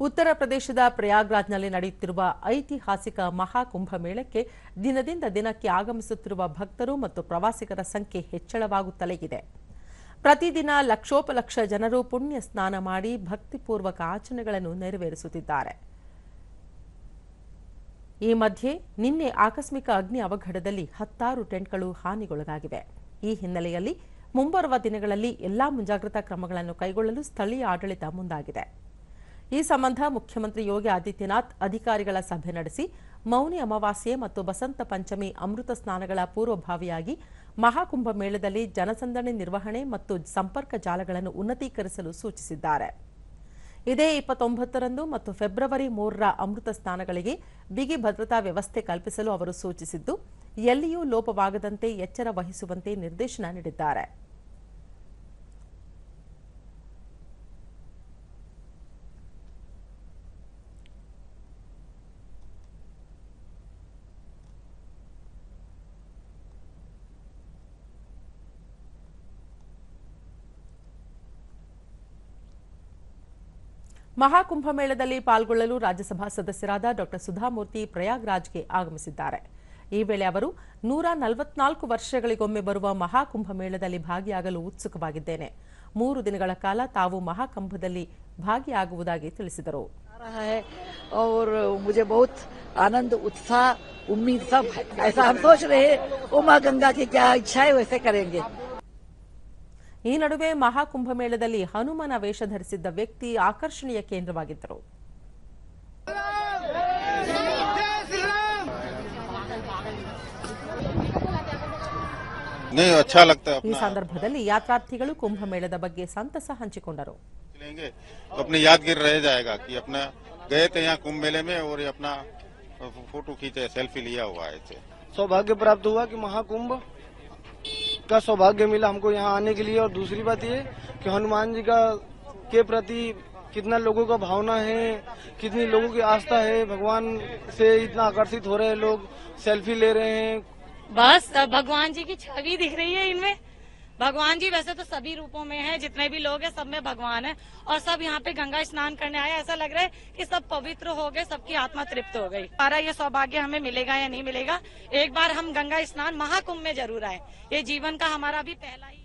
ಉತ್ತರ ಪ್ರದೇಶದ ಪ್ರಯಾಗ್ರಾಜ್ನಲ್ಲಿ ನಡೆಯುತ್ತಿರುವ ಐತಿಹಾಸಿಕ ಮಹಾಕುಂಭ ಮೇಳಕ್ಕೆ ದಿನದಿಂದ ದಿನಕ್ಕೆ ಆಗಮಿಸುತ್ತಿರುವ ಭಕ್ತರು ಮತ್ತು ಪ್ರವಾಸಿಗರ ಸಂಖ್ಯೆ ಹೆಚ್ಚಳವಾಗುತ್ತಲೇ ಇದೆ. ಪ್ರತಿದಿನ ಲಕ್ಷೋಪಲಕ್ಷ ಜನರು ಪುಣ್ಯ ಸ್ನಾನ ಮಾಡಿ ಭಕ್ತಿಪೂರ್ವಕ ಆಚರಣೆಗಳನ್ನು ನೆರವೇರಿಸುತ್ತಿದ್ದಾರೆ. ಈ ಮಧ್ಯೆ ನಿನ್ನೆ ಆಕಸ್ಮಿಕ ಅಗ್ನಿ ಅವಘಡದಲ್ಲಿ ಹತ್ತಾರು ಟೆಂಟ್ಗಳು ಹಾನಿಗೊಳಗಾಗಿವೆ. ಈ ಹಿನ್ನೆಲೆಯಲ್ಲಿ ಮುಂಬರುವ ದಿನಗಳಲ್ಲಿ ಎಲ್ಲಾ ಮುಂಜಾಗ್ರತಾ ಕ್ರಮಗಳನ್ನು ಕೈಗೊಳ್ಳಲು ಸ್ಥಳೀಯ ಆಡಳಿತ ಮುಂದಾಗಿದೆ. ಈ ಸಂಬಂಧ ಮುಖ್ಯಮಂತ್ರಿ ಯೋಗಿ ಆದಿತ್ಯನಾಥ್ ಅಧಿಕಾರಿಗಳ ಸಭೆ ನಡೆಸಿ, ಮೌನಿ ಅಮಾವಾಸ್ಯೆ ಮತ್ತು ಬಸಂತ ಪಂಚಮಿ ಅಮೃತ ಸ್ನಾನಗಳ ಪೂರ್ವಭಾವಿಯಾಗಿ ಮಹಾಕುಂಭ ಮೇಳದಲ್ಲಿ ಜನಸಂದಣಿ ನಿರ್ವಹಣೆ ಮತ್ತು ಸಂಪರ್ಕ ಜಾಲಗಳನ್ನು ಉನ್ನತೀಕರಿಸಲು ಸೂಚಿಸಿದ್ದಾರೆ. ಇದೇ ಇಪ್ಪತ್ತೊಂಬತ್ತರಂದು ಮತ್ತು ಫೆಬ್ರವರಿ ಮೂರರ ಅಮೃತ ಸ್ನಾನಗಳಿಗೆ ಬಿಗಿ ಭದ್ರತಾ ವ್ಯವಸ್ಥೆ ಕಲ್ಪಿಸಲು ಅವರು ಸೂಚಿಸಿದ್ದು, ಎಲ್ಲಿಯೂ ಲೋಪವಾಗದಂತೆ ಎಚ್ಚರ ವಹಿಸುವಂತೆ ನಿರ್ದೇಶನ ನೀಡಿದ್ದಾರೆ. ಮಹಾಕುಂಭ ಮೇಳದಲ್ಲಿ ಪಾಲ್ಗೊಳ್ಳಲು ರಾಜ್ಯಸಭಾ ಸದಸ್ಯರಾದ ಡಾಕ್ಟರ್ ಸುಧಾಮೂರ್ತಿ ಪ್ರಯಾಗ್ರಾಜ್ಗೆ ಆಗಮಿಸಿದ್ದಾರೆ ಈ ವೇಳೆ ಅವರು ನೂರ ನಲವತ್ನಾಲ್ಕು ವರ್ಷಗಳಿಗೊಮ್ಮೆ ಬರುವ ಮಹಾಕುಂಭ ಮೇಳದಲ್ಲಿ ಭಾಗಿಯಾಗಲು ಉತ್ಸುಕವಾಗಿದ್ದೇನೆ ಮೂರು ದಿನಗಳ ಕಾಲ ತಾವು ಮಹಾಕುಂಭದಲ್ಲಿ ಭಾಗಿಯಾಗುವುದಾಗಿ ತಿಳಿಸಿದರು आ रहा है और मुझे बहुत आनंद उत्साह उम्मीद सब है ऐसा हम सोच रहे हैं उमा गंगा की क्या इच्छा है वैसे करेंगे ಈ ನಡುವೆ ಮಹಾಕುಂಭ ಮೇಳದಲ್ಲಿ ಹನುಮನ ವೇಷ ಧರಿಸಿದ್ದ ವ್ಯಕ್ತಿ ಆಕರ್ಷಣೀಯ ಕೇಂದ್ರವಾಗಿದ್ದರು नहीं अच्छा लगता है ಈ अपना ಸಂದರ್ಭದಲ್ಲಿ ಯಾತ್ರಾರ್ಥಿಗಳು ಕುಂಭಮೇಳದ ಬಗ್ಗೆ ಸಂತಸ ಹಂಚಿಕೊಂಡರು लेंगे तो अपने यादगिर रह जाएगा कि अपना गए थे यहाँ कुंभ मेले में और ये अपना फोटो खींचे सेल्फी लिया हुआ है इसे सौभाग्य प्राप्त हुआ कि महाकुंभ का सौभाग्य मिला हमको यहाँ आने के लिए। और दूसरी बात ये कि हनुमान जी का, के प्रति कितना लोगों का भावना है, कितनी लोगों की आस्था है, भगवान से इतना आकर्षित हो रहे हैं लोग, सेल्फी ले रहे हैं। बस भगवान जी की छवि दिख रही है इनमें। भगवान जी वैसे तो सभी रूपों में है, जितने भी लोग हैं, सब में भगवान है और सब यहाँ पे गंगा स्नान करने आए। ऐसा लग रहा है कि सब पवित्र हो गए, सबकी आत्मा तृप्त हो गई। हमारा ये सौभाग्य हमें मिलेगा या नहीं मिलेगा? एक बार हम गंगा स्नान महाकुंभ में ज़रूर आए। ये जीवन का हमारा भी पहला ही